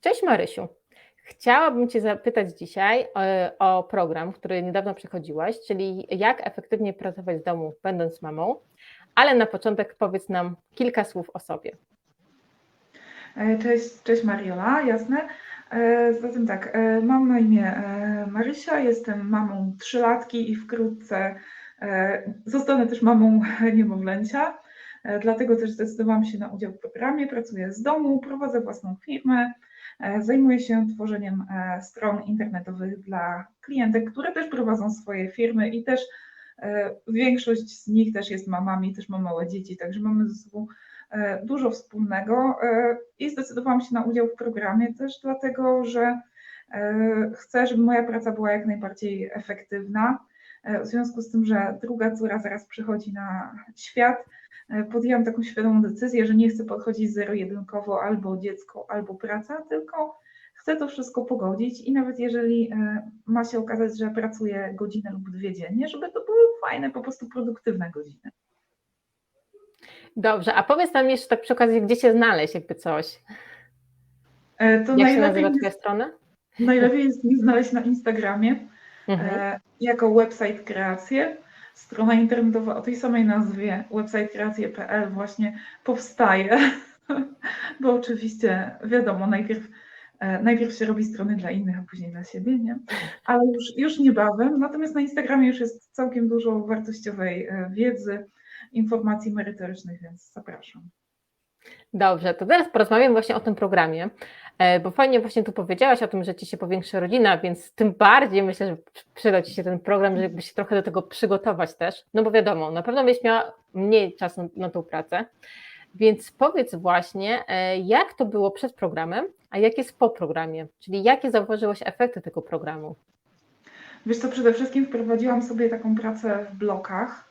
Cześć Marysiu. Chciałabym Cię zapytać dzisiaj e, o program, który niedawno przechodziłaś, czyli jak efektywnie pracować z domu, będąc mamą, ale na początek powiedz nam kilka słów o sobie. E, Cześć, cześć Mariola, jasne. E, Zatem tak, mam na imię Marysia, jestem mamą trzylatki i wkrótce zostanę też mamą niemowlęcia. Dlatego też zdecydowałam się na udział w programie. Pracuję z domu, prowadzę własną firmę, zajmuję się tworzeniem e, stron internetowych dla klientek, które też prowadzą swoje firmy i też e, większość z nich też jest mamami, też ma małe dzieci, także mamy ze sobą e, dużo wspólnego e, i zdecydowałam się na udział w programie też dlatego, że e, chcę, żeby moja praca była jak najbardziej efektywna. E, W związku z tym, że druga córa zaraz przychodzi na świat, e, podjęłam taką świadomą decyzję, że nie chcę podchodzić zero-jedynkowo albo dziecko, albo praca, tylko chcę to wszystko pogodzić i nawet jeżeli e, ma się okazać, że pracuję godzinę lub dwie dziennie, żeby to były fajne, po prostu produktywne godziny. Dobrze, a powiedz nam jeszcze tak przy okazji, gdzie Cię znaleźć, jakby coś. E, To Jak się najlepiej nazywa jest Twoja strona? Najlepiej jest mnie znaleźć na Instagramie Mhm. e, jako website kreacje. Strona internetowa o tej samej nazwie, websitecreacje.pl właśnie powstaje, bo oczywiście wiadomo, najpierw, e, najpierw się robi strony dla innych, a później dla siebie, nie? Ale już, już niebawem. Natomiast na Instagramie już jest całkiem dużo wartościowej e, wiedzy, informacji merytorycznych, więc zapraszam. Dobrze, to teraz porozmawiam właśnie o tym programie, e, bo fajnie właśnie tu powiedziałaś o tym, że Ci się powiększy rodzina, więc tym bardziej myślę, że przyda Ci się ten program, żeby się trochę do tego przygotować też, no bo wiadomo, na pewno będziesz miała mniej czasu na tą pracę, więc powiedz właśnie, e, jak to było przed programem, a jak jest po programie, czyli jakie zauważyłaś efekty tego programu? Wiesz co, przede wszystkim wprowadziłam sobie taką pracę w blokach,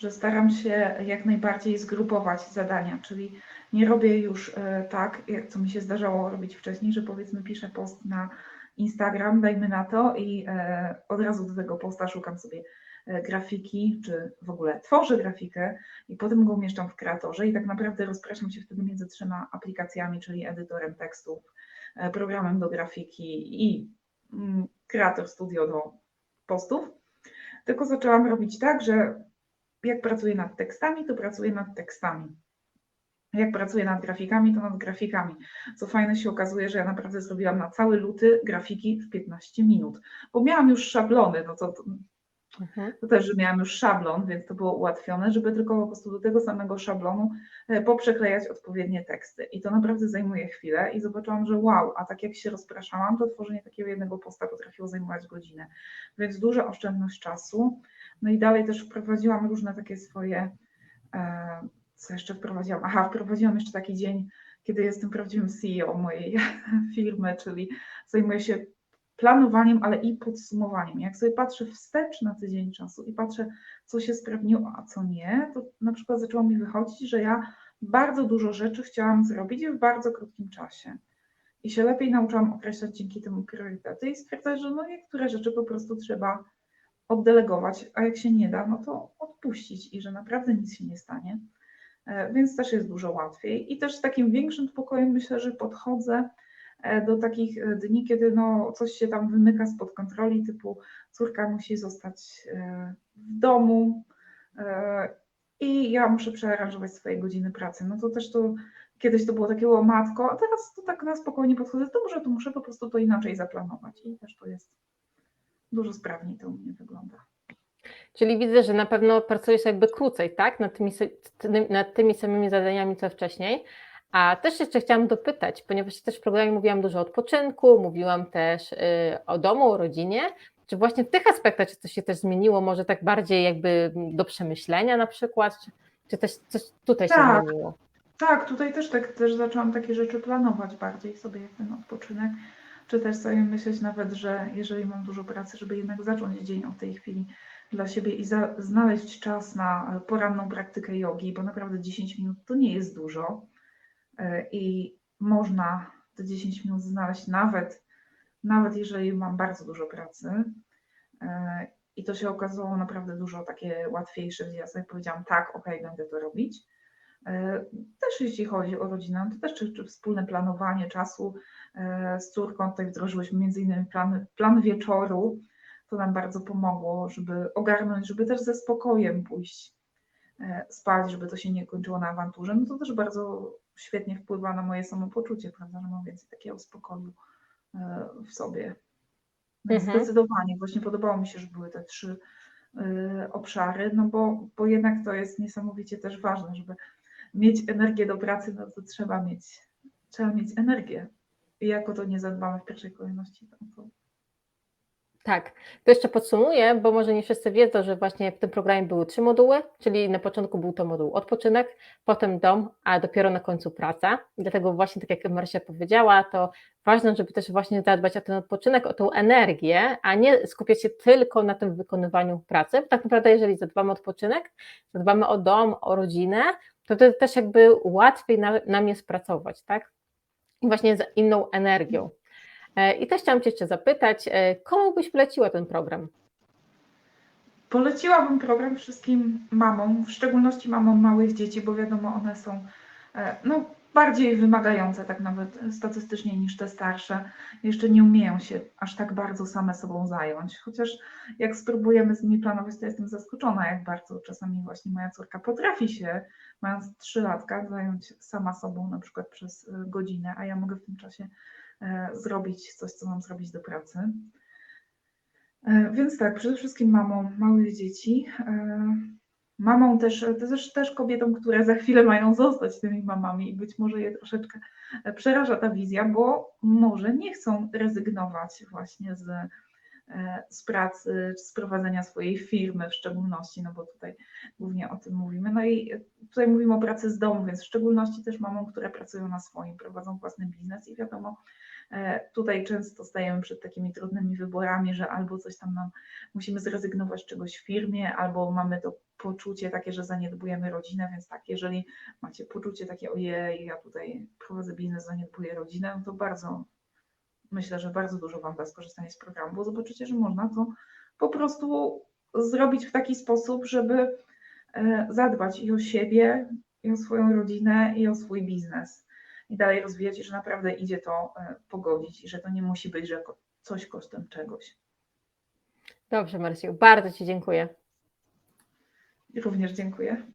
że staram się jak najbardziej zgrupować zadania, czyli nie robię już e, tak, jak co mi się zdarzało robić wcześniej, że powiedzmy piszę post na Instagram, dajmy na to i e, od razu do tego posta szukam sobie e, grafiki, czy w ogóle tworzę grafikę i potem go umieszczam w kreatorze i tak naprawdę rozpraszam się wtedy między trzema aplikacjami, czyli edytorem tekstów, programem do grafiki i mm, Creator Studio do postów, tylko zaczęłam robić tak, że jak pracuję nad tekstami, to pracuję nad tekstami. Jak pracuję nad grafikami, to nad grafikami. Co fajne się okazuje, że ja naprawdę zrobiłam na cały luty grafiki w 15 minut, bo miałam już szablony, no to, Mhm. to też, że miałam już szablon, więc to było ułatwione, żeby tylko po prostu do tego samego szablonu e, poprzeklejać odpowiednie teksty. I to naprawdę zajmuje chwilę i zobaczyłam, że wow, a tak jak się rozpraszałam, to tworzenie takiego jednego posta potrafiło zajmować godzinę. Więc duża oszczędność czasu. No i dalej też wprowadziłam różne takie swoje, e, co jeszcze wprowadziłam? Aha, wprowadziłam jeszcze taki dzień, kiedy jestem prawdziwym CEO mojej firmy, czyli zajmuję się planowaniem, ale i podsumowaniem. Jak sobie patrzę wstecz na tydzień czasu i patrzę, co się sprawdziło, a co nie, to na przykład zaczęło mi wychodzić, że ja bardzo dużo rzeczy chciałam zrobić w bardzo krótkim czasie. I się lepiej nauczyłam określać dzięki temu priorytety i stwierdzać, że no niektóre rzeczy po prostu trzeba oddelegować, a jak się nie da, no to odpuścić i że naprawdę nic się nie stanie. E, Więc też jest dużo łatwiej. I też z takim większym spokojem myślę, że podchodzę e, do takich e, dni, kiedy no coś się tam wymyka spod kontroli, typu córka musi zostać w domu i ja muszę przearanżować swoje godziny pracy. No to też to kiedyś to było takie o matko, a teraz to tak na spokojnie podchodzę, dobrze, to muszę po prostu to inaczej zaplanować i też to jest dużo sprawniej to u mnie wygląda. Czyli widzę, że na pewno pracujesz jakby krócej, tak? Nad tymi, ty- nad tymi samymi zadaniami co wcześniej. A też jeszcze chciałam dopytać, ponieważ też w programie mówiłam dużo o odpoczynku, mówiłam też y, o domu, o rodzinie. Czy właśnie w tych aspektach czy coś się też zmieniło, może tak bardziej jakby do przemyślenia na przykład? Czy, czy też coś tutaj się Tak. zmieniło? Tak, tutaj też, tak, też zaczęłam takie rzeczy planować bardziej sobie, jak ten odpoczynek, czy też sobie myśleć nawet, że jeżeli mam dużo pracy, żeby jednak zacząć dzień od tej chwili dla siebie i za, znaleźć czas na poranną praktykę jogi, bo naprawdę 10 minut to nie jest dużo e, i można te 10 minut znaleźć nawet, nawet jeżeli mam bardzo dużo pracy. E, I to się okazało naprawdę dużo takie łatwiejsze, gdzie ja sobie powiedziałam, tak, okej, będę to robić. E, Też jeśli chodzi o rodzinę, to też czy, czy wspólne planowanie czasu e, z córką, tutaj wdrożyłyśmy między innymi plan, plan wieczoru, to nam bardzo pomogło, żeby ogarnąć, żeby też ze spokojem pójść e, spać, żeby to się nie kończyło na awanturze, no to też bardzo świetnie wpływa na moje samopoczucie, prawda, że mam więcej takiego spokoju w sobie. Więc Mhm. zdecydowanie właśnie podobało mi się, że były te trzy obszary, no bo, bo jednak to jest niesamowicie też ważne, żeby mieć energię do pracy, no to trzeba mieć, trzeba mieć energię. I jak o to nie zadbamy w pierwszej kolejności, to, to Tak, to jeszcze podsumuję, bo może nie wszyscy wiedzą, że właśnie w tym programie były trzy moduły, czyli na początku był to moduł odpoczynek, potem dom, a dopiero na końcu praca. I dlatego właśnie tak jak Marcia powiedziała, to ważne, żeby też właśnie zadbać o ten odpoczynek, o tą energię, a nie skupiać się tylko na tym wykonywaniu pracy. Bo tak naprawdę jeżeli zadbamy o odpoczynek, zadbamy o dom, o rodzinę, to wtedy też jakby łatwiej na, nam jest pracować, tak? I właśnie z inną energią. E, I też chciałam Cię jeszcze zapytać, e, komu byś poleciła ten program? Poleciłabym program wszystkim mamom, w szczególności mamom małych dzieci, bo wiadomo, one są e, no, bardziej wymagające tak nawet statystycznie niż te starsze. Jeszcze nie umieją się aż tak bardzo same sobą zająć. Chociaż jak spróbujemy z nimi planować, to jestem zaskoczona, jak bardzo czasami właśnie moja córka potrafi się, mając 3 latka, zająć sama sobą na przykład przez e, godzinę, a ja mogę w tym czasie e, zrobić coś, co mam zrobić do pracy. E, Więc tak, przede wszystkim mamą małych dzieci, mamą też, też, też kobietom, które za chwilę mają zostać tymi mamami i być może je troszeczkę przeraża ta wizja, bo może nie chcą rezygnować właśnie z, z pracy, z prowadzenia swojej firmy w szczególności, no bo tutaj głównie o tym mówimy. No i tutaj mówimy o pracy z domu, więc w szczególności też mamom, które pracują na swoim, prowadzą własny biznes i wiadomo, E, Tutaj często stajemy przed takimi trudnymi wyborami, że albo coś tam nam musimy zrezygnować z czegoś w firmie, albo mamy to poczucie takie, że zaniedbujemy rodzinę, więc tak, jeżeli macie poczucie takie, ojej, ja tutaj prowadzę biznes, zaniedbuję rodzinę, no to bardzo, myślę, że bardzo dużo Wam da skorzystanie z programu, bo zobaczycie, że można to po prostu zrobić w taki sposób, żeby e, zadbać i o siebie, i o swoją rodzinę, i o swój biznes i dalej rozwijać, i że naprawdę idzie to e, pogodzić i że to nie musi być, że coś kosztem czegoś. Dobrze, Marciu, bardzo Ci dziękuję. Również dziękuję.